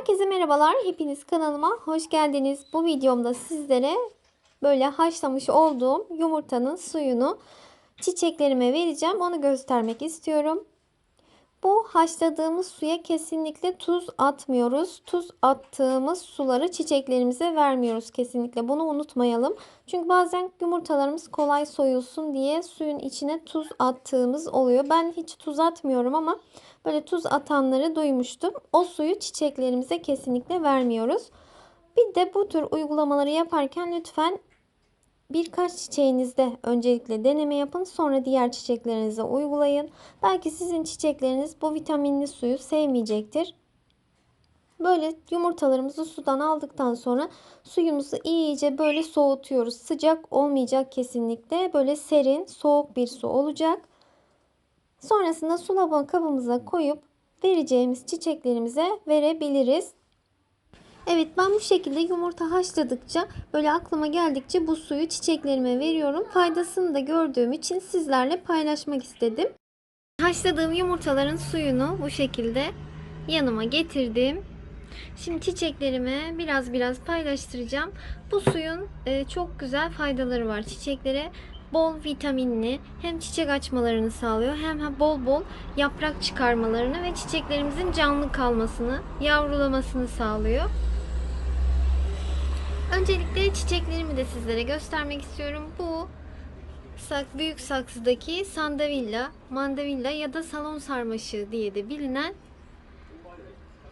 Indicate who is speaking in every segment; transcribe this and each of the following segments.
Speaker 1: Herkese merhabalar. Hepiniz kanalıma hoş geldiniz. Bu videomda sizlere böyle haşlamış olduğum yumurtanın suyunu çiçeklerime vereceğim. Onu göstermek istiyorum. Bu haşladığımız suya kesinlikle tuz atmıyoruz. Tuz attığımız suları çiçeklerimize vermiyoruz kesinlikle. Bunu unutmayalım. Çünkü bazen yumurtalarımız kolay soyulsun diye suyun içine tuz attığımız oluyor. Ben hiç tuz atmıyorum ama böyle tuz atanları duymuştum. O suyu çiçeklerimize kesinlikle vermiyoruz. Bir de bu tür uygulamaları yaparken lütfen birkaç çiçeğinizde öncelikle deneme yapın. Sonra diğer çiçeklerinize uygulayın. Belki sizin çiçekleriniz bu vitaminli suyu sevmeyecektir. Böyle yumurtalarımızı sudan aldıktan sonra suyumuzu iyice böyle soğutuyoruz. Sıcak olmayacak kesinlikle. Böyle serin, soğuk bir su olacak. Sonrasında sulama kabımıza koyup vereceğimiz çiçeklerimize verebiliriz. Evet ben bu şekilde yumurta haşladıkça böyle aklıma geldikçe bu suyu çiçeklerime veriyorum. Faydasını da gördüğüm için sizlerle paylaşmak istedim. Haşladığım yumurtaların suyunu bu şekilde yanıma getirdim. Şimdi çiçeklerime biraz biraz paylaştıracağım. Bu suyun e, çok güzel faydaları var çiçeklere. Bol vitaminli hem çiçek açmalarını sağlıyor hem bol bol yaprak çıkarmalarını ve çiçeklerimizin canlı kalmasını, yavrulamasını sağlıyor. Öncelikle çiçeklerimi de sizlere göstermek istiyorum. Bu sak, büyük saksıdaki sandavilla, mandavilla ya da salon sarmaşığı diye de bilinen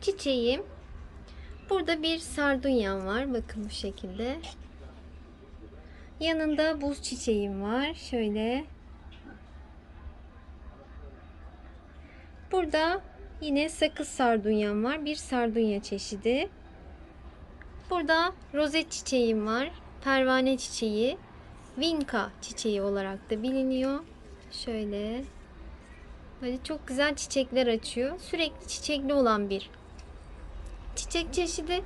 Speaker 1: çiçeğim. Burada bir sardunyam var. Bakın bu şekilde. Yanında buz çiçeğim var. Şöyle. Burada yine sakız sardunyam var. Bir sardunya çeşidi. Burada rozet çiçeğim var. Pervane çiçeği. Vinka çiçeği olarak da biliniyor. Şöyle. Böyle çok güzel çiçekler açıyor. Sürekli çiçekli olan bir çiçek çeşidi.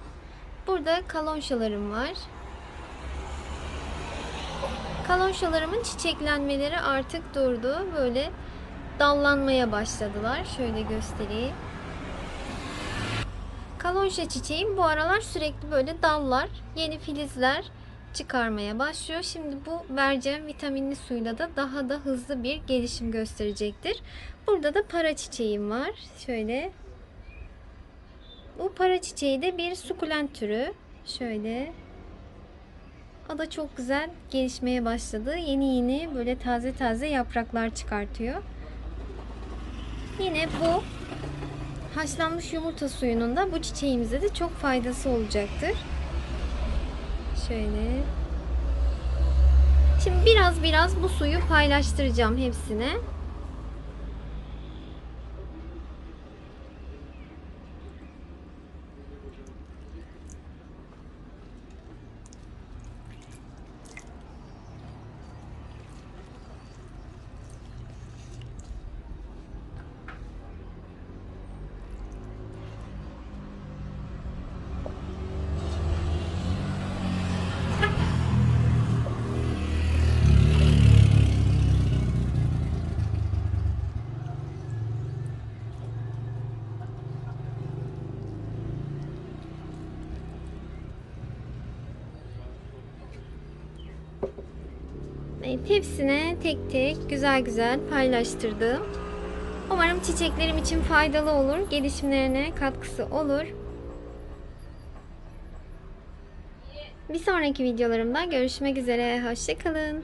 Speaker 1: Burada kalonşalarım var. Kalonşalarımın çiçeklenmeleri artık durdu. Böyle dallanmaya başladılar. Şöyle göstereyim. Kalonşa çiçeğim bu aralar sürekli böyle dallar, yeni filizler çıkarmaya başlıyor. Şimdi bu vereceğim vitaminli suyla da daha da hızlı bir gelişim gösterecektir. Burada da para çiçeğim var. Şöyle. Bu para çiçeği de bir sukulent türü. Şöyle. O da çok güzel gelişmeye başladı. Yeni yeni böyle taze taze yapraklar çıkartıyor. Yine bu haşlanmış yumurta suyunun da bu çiçeğimize de çok faydası olacaktır. Şöyle. Şimdi biraz biraz bu suyu paylaştıracağım hepsine. Hepsine tek tek güzel güzel paylaştırdım. Umarım çiçeklerim için faydalı olur, gelişimlerine katkısı olur. Bir sonraki videolarımda görüşmek üzere. Hoşçakalın.